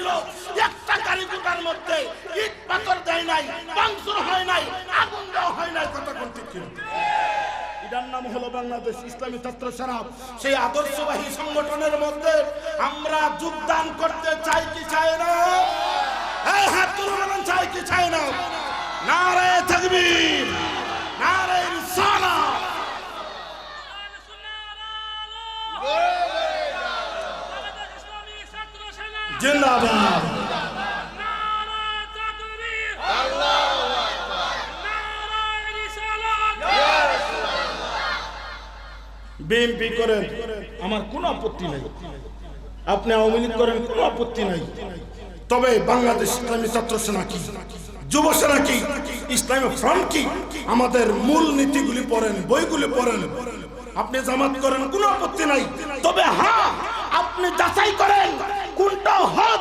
ছিল। একটা গাড়ি কারিকুটার মধ্যে ইট পাথর দেয় নাই পাংচুর হয় নাই, আগুন দেওয়া হয় নাই, কথা কি এটার বাংলাদেশ ইসলামী ছাত্র সেই আদর্শবাহী সংগঠনের মধ্যে আমরা যোগদান করতে চাই কি চাই না? চাই কি চাই না? তাকবীর। জিন্দাবাদ। বিএনপি করেন, আমার কোনো আপত্তি নাই। আপনি আওয়ামী লীগ করেন, কোনো আপত্তি নাই। তবে বাংলাদেশ ইসলামী ছাত্র সেনা কি, যুব সেনা কি, ইসলামী ফ্রন্ট কি? আমাদের মূল নীতিগুলি পড়েন, বইগুলি পড়েন। আপনি জামাত করেন, কোনো আপত্তি নাই। তবে হ্যাঁ আপনি যাচাই করেন কোনটা হক,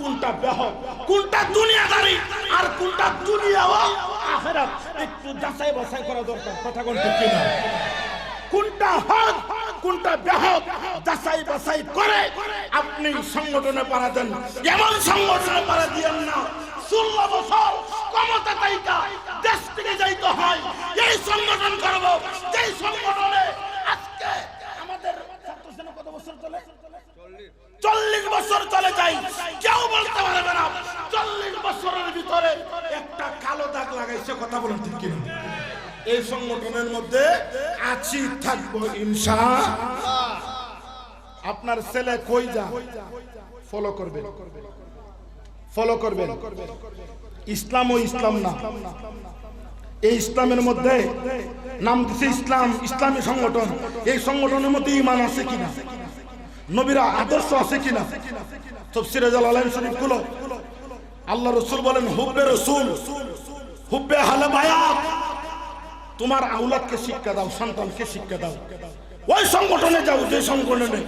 কোনটা বেহক, কোনটা দুনিয়াদারি আর কোনটা দুনিয়া ও আখেরাত। একটু যাচাই বাছাই করা দরকার, কথা কোন ঠিক কিনা কোনটা হক, কোনটা বেহক, যাচাই বাছাই করে আপনি সংগঠনে পাড়া দেন এমন সংগঠনে পাড়া দিয়েন না ষোলো বছর ক্ষমতা তাইকা দেশ থেকে যাইতে হয় এই সংগঠন করব যেই সংগঠনে আজকে আমাদের ছাত্র সেনা কত বছর চলে চল্লিশ বছর চলে যাই। কেউ বলতে পারবে না। চল্লিশ বছরের ভিতরে একটা কালো দাগ লাগাইছে, কথা বলেন ঠিক কিনা? এই সংগঠনের মধ্যে আছি, থাকব ইনশা আপনার ছেলে কই যা? ফলো করবে ফলো করবে ইসলাম ও ইসলাম না। এই ইসলামের মধ্যে নাম দিছে ইসলাম, ইসলামী সংগঠন। এই সংগঠনের মধ্যে ইমান আছে কিনা? নবীরা আদর্শ আছে কিনা? তফসিরে জালালাইন শরীফগুলো আল্লাহ রসুল বলেন, হুব্বে রসুল, হুব্বে হালে বায়াত, তোমার আউলাদকে শিক্ষা দাও, সন্তানকে শিক্ষা দাও। ওই সংগঠনে যাও, যে সংগঠনে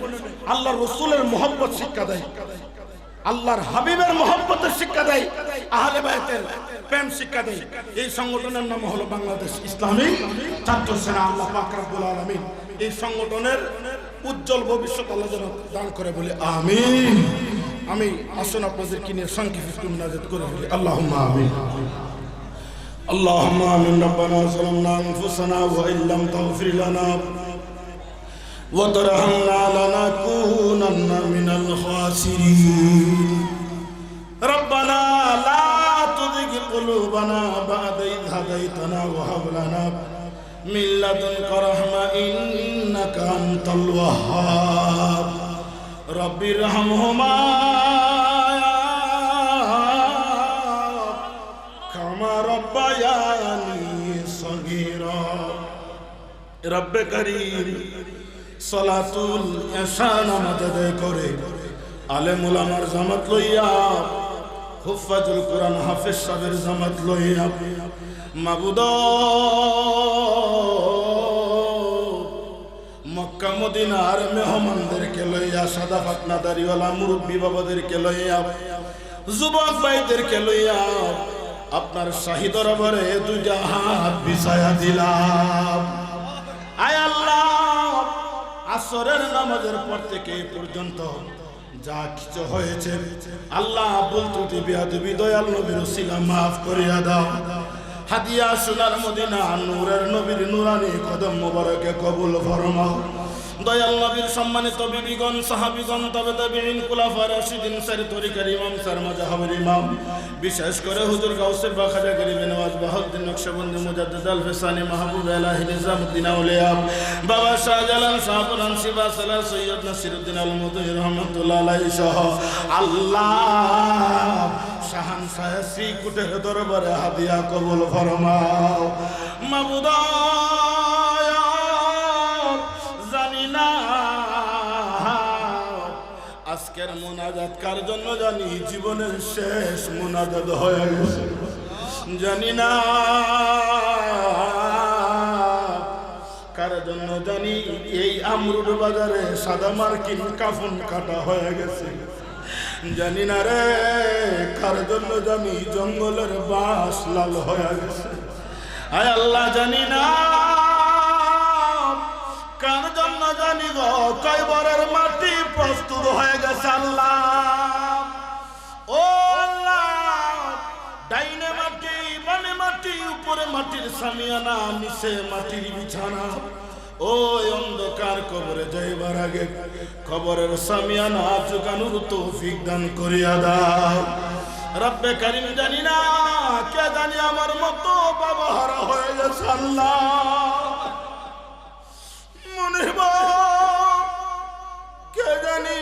আল্লাহ রসুলের মোহব্বত শিক্ষা দেয়। আল্লাহর হাবিবের মোহব্বতের শিক্ষা দেয়, আহলে বায়তের প্রেম শিক্ষা দেয়। এই সংগঠনের নাম হলো বাংলাদেশ ইসলামী ছাত্র সেনা, আল্লাহ পাক রব্বুল আলামিন। এই সংগঠনের উজ্জ্বল ভবিষ্যৎ আল্লাহ যেন দান করে বলে আমিন আমি আসুন আপনাদেরকে নিয়ে সংক্ষিপ্ত একটু মুনাজাত করে বলি আল্লাহুম্মা আমিন اللهم آمين ربنا ظلمنا أنفسنا وإن لم تغفر لنا وترحمنا لنكونن من الخاسرين ربنا لا تزغ قلوبنا بعد إذ هديتنا وهب لنا মিল্লাদুন করহমা ইন্নাকা আনতাল ওয়াহাব। রব্বির রহমহুমা কামা রব্বায়ানি সগীরা। রব্বে করিম, সালাতুল ইহসান আমাদের করে। আলেম ওলামার জামাত লইয়া হুফাজুল কোরআন হাফেজ সাহেবের জামাত লইয়া। মাবুদ, মক্কা মদিনার মেহমানদেরকে লইয়া, সাদা ফাতনা দাড়িওয়ালা মুরব্বী বাবাদেরকে লইয়া, যুবক ভাইদেরকে লইয়া আপনার শাহী দরবারে দুইটা হাত বিছায়া দিলাম। আয় আল্লাহ, আসরের নামাজের পর থেকে পর্যন্ত যা কিছু হয়েছে আল্লাহ বলতো বিয়াদবি দয়াল নবীর উসিলা মাফ করিয়া দাও। হাদিয়া সোনার মদিনা, নূরের নবীর নুরানি কদম মোবারকে কবুল ফরমাও। দয়াল নবীর সম্মানিত বিবিগণ, সাহাবিগণ, তবে তবিন কুলাফা রাশিদিন সারি তরিকার ইমাম স্যার মাজাহাবের ইমাম। বিশেষ করে হুজুর গাউসের বাখাজা গরিবে নওয়াজ বাহাউদ্দিন নকশবন্দি, মুজাদ্দিদ আল ফেসানি মাহবুব আলাহি নিজামুদ্দিন আউলিয়া। বাবা শাহজালাল শাহপুরান শিবা সালাহ সৈয়দ নাসিরুদ্দিন আল মুদুই রহমতুল্লাহ আলাইহি সহ। আল্লাহ শাহান সাহেব শ্রীকুটের দরবারে হাদিয়া কবুল ফরমাও। মাবুদা, জানি না। আজকের মোনাজাত কার জন্য জানি? জীবনের শেষ মোনাজাত হয়ে গেছে। জানি না। কার জন্য জানি? এই আমরুড বাজারে সাদা মার্কিন কাফন কাটা হয়ে গেছে। জানি না রে, কার জন্য জানি জঙ্গলের বাস লাল হয়ে গেছে। আয় আল্লাহ জানি না, কার জন্য জানি গো, কয়বরের মাটি প্রস্তুত হয়ে গেছে আল্লাহ। ডাইনে মাটি মাটি, উপরে মাটির সামিয়ানা, নিচে মাটির বিছানা। ওই অন্ধকার কবরে যাইবার আগে কবরের সামিয়ানা চুকানুর তৌফিক দান করিয়া দাও। রব্বে করিম জানি না, কে জানি আমার মতো বাবা হারা হয়ে গেছে আল্লাহ। মনে কে জানি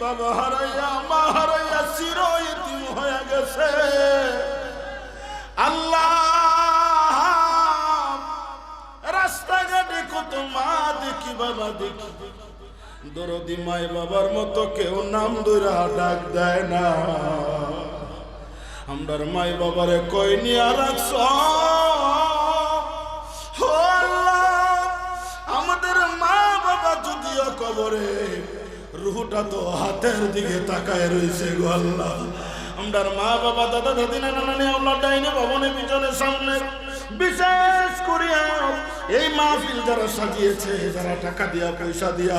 বাবা হারাইয়া মা হারাইয়া হয়ে গেছে। আল্লাহ বাবা দেখি দরদি বাবার মতো কেউ নাম ডাক দেয় না। বাবারে কই নিয়া রাখছ? আমাদের মা বাবা যদিও কবরে, রুহুটা তো হাতের দিকে তাকায় রয়েছে গো আল্লাহ। আমরার মা বাবা দাদা দাদি নানা নানি আল্লাহ ডাইনে ভবনে পিছনে সামনে, বিশেষ করিয়া এই মাহফিল যারা সাজিয়েছে, যারা টাকা দিয়া, পয়সা দিয়া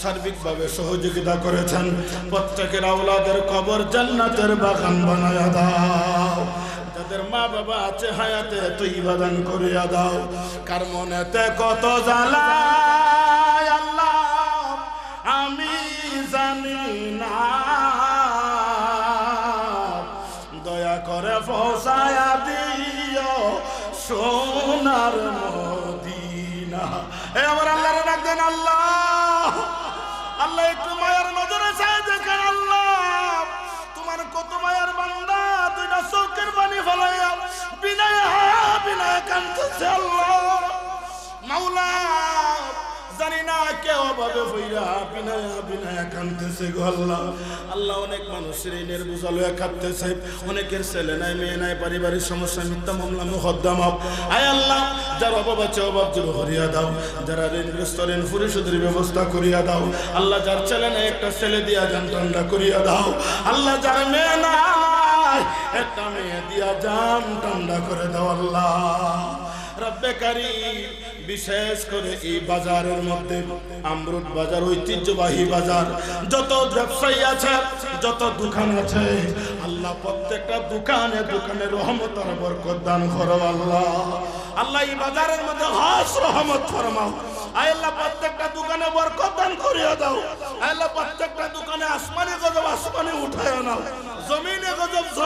সার্বিকভাবে সহযোগিতা করেছেন, প্রত্যেকের আওলাদের কবর জান্নাতের বাগান বানায়া দাও। যাদের মা বাবা আছে, হায়াতে তুই বাদান করিয়া দাও। কার মনেতে কত জ্বালা আল্লাহ, আমি জানি না। দয়া করে ফসায়া দিও সোনার পারিবারিক সমস্যা মামলা আয় আল্লাহ যার ব্যবস্থা করিয়া দাও আল্লাহ যার ছেলে নাই, একটা ছেলে দিয়া যান ঠান্ডা করিয়া দাও। আল্লাহ যার মেয়ে নাই একটা মেয়ে দিয়া ঠান্ডা করে বিশেষ করে এই বাজারের মধ্যে আমরুদ বাজার, ঐতিহ্যবাহী বাজার, যত ব্যবসায়ী আছে, যত দোকান আছে, আল্লাহ প্রত্যেকটা দোকানে দোকানে রহমত আর বরকত দান করো আল্লাহ। আল্লাহ এই বাজারের মধ্যে হাস রহমত ফরমাও। আল্লাহ, প্রত্যেকটা দোকানে বরকত দান করিয়া দাও। আল্লাহ, প্রত্যেকটা দোকানে আসমানে গজব আসমানে উঠায় নাও।